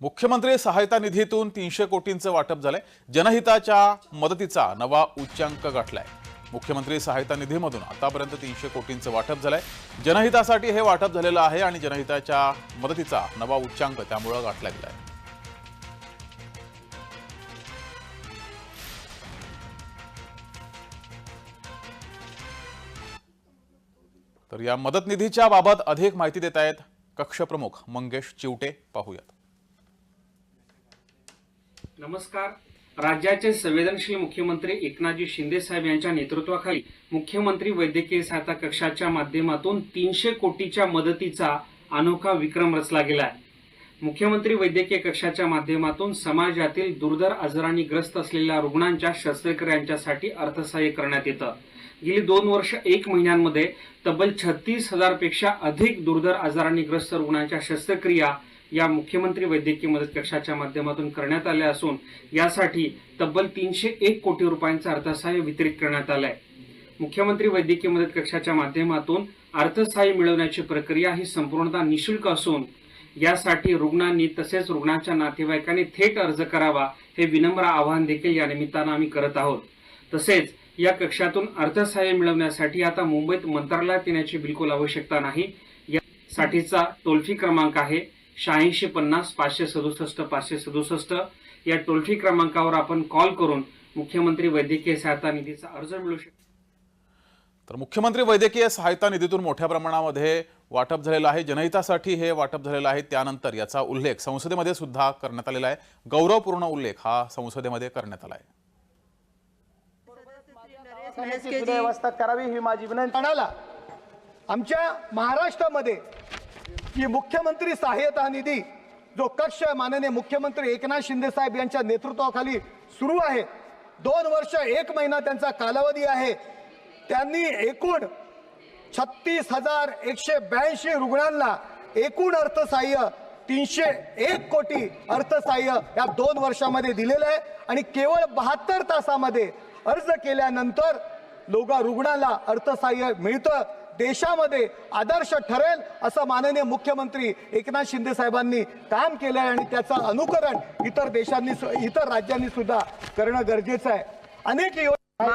मुख्यमंत्री सहायता निधीतून तीनशे कोटींचं वाटप झालंय. जनहिताच्या मदतीचा नवा उच्चांक गाठलाय. मुख्यमंत्री सहायता निधीमधून आतापर्यंत तीनशे कोटींचं वाटप झालंय. जनहितासाठी हे वाटप झालेलं आहे आणि जनहिताच्या मदतीचा नवा उच्चांक त्यामुळं गाठला गेलाय. तर या मदत निधीच्या बाबत अधिक माहिती देत आहेत कक्षप्रमुख मंगेश चिवटे. पाहूयात. नमस्कार. राज्याचे संवेदनशील मुख्यमंत्री एकनाथजी शिंदे साहेब यांच्या नेतृत्वाखाली मुख्यमंत्री वैद्यकीय सहायता कक्षाच्या माध्यमातून तीनशे कोटीच्या मदतीचा अनोखा विक्रम रचला गेला आहे मुख्यमंत्री वैद्यकीय कक्षाच्या माध्यमातून समाजातील दुर्धर आजारांनी ग्रस्त असलेल्या रुग्णांच्या शस्त्रक्रियांच्यासाठी अर्थसहाय्य करण्यात येतं. गेली दोन वर्ष एक महिन्यांमध्ये तब्बल छत्तीस हजारपेक्षा अधिक दुर्धर आजारांनी ग्रस्त रुग्णांच्या शस्त्रक्रिया या मुख्यमंत्री वैद्यकीय मदत कक्षाच्या माध्यमातून करण्यात आल्या असून यासाठी तब्बल तीनशे एक कोटी रुपयांचं अर्थसहाय्य वितरित करण्यात आलंय. मुख्यमंत्री वैद्यकीय मदत कक्षाच्या माध्यमातून अर्थसहाय्य मिळवण्याची प्रक्रिया ही संपूर्णतः निशुल्क असून यासाठी रुग्णांनी तसेच रुग्णाच्या नातेवाईकांनी थेट अर्ज करावा हे विनम्र आवाहन देखील या निमित्तानं आम्ही करत आहोत. तसेच या कक्षातून अर्थसहाय्य मिळवण्यासाठी आता मुंबईत मंत्रालयात येण्याची बिलकुल आवश्यकता नाही. यासाठीचा टोल फ्री क्रमांक आहे शहाऐंशी पन्नास पाचशे सदुसष्ट पाचशे सदुसष्ट या टोल फ्री क्रमांकावर आपण कॉल करून मुख्यमंत्री वैद्यकीय सहायता निधीचा अर्ज मिळू शकतो तर मुख्यमंत्री वैद्यकीय सहायता निधीतून मोठ्या प्रमाणामध्ये वाटप झालेलं आहे. जनहितासाठी हे वाटप झालेलं आहे. त्यानंतर याचा उल्लेख संसदेमध्ये सुद्धा करण्यात आलेला आहे. गौरवपूर्ण उल्लेख हा संसदेमध्ये करण्यात आला आहे. खाण्याची सुव्यवस्था करावी ही माझी विनंती आमच्या महाराष्ट्रामध्ये की मुख्यमंत्री सहाय्यता निधी जो कक्ष माननीय मुख्यमंत्री एकनाथ शिंदे साहेब यांच्या नेतृत्वाखाली सुरू आहे. दोन वर्ष एक महिना त्यांचा कालावधी आहे. त्यांनी एकूण छत्तीस हजार एकशे ब्याऐंशी रुग्णांना एकूण अर्थसहाय्य तीनशे एक कोटी अर्थसहाय्य या दोन वर्षामध्ये दिलेलं आहे. आणि केवळ बहात्तर तासामध्ये अर्ज केल्यानंतर लोक रुग्णाला अर्थसहाय्य मिळतं. देशामध्ये आदर्श ठरेल असं माननीय मुख्यमंत्री एकनाथ शिंदे साहेबांनी काम केलं आहे आणि त्याचं अनुकरण इतर देशांनी इतर राज्यांनी सुद्धा करणं गरजेचं आहे. अनेक योजना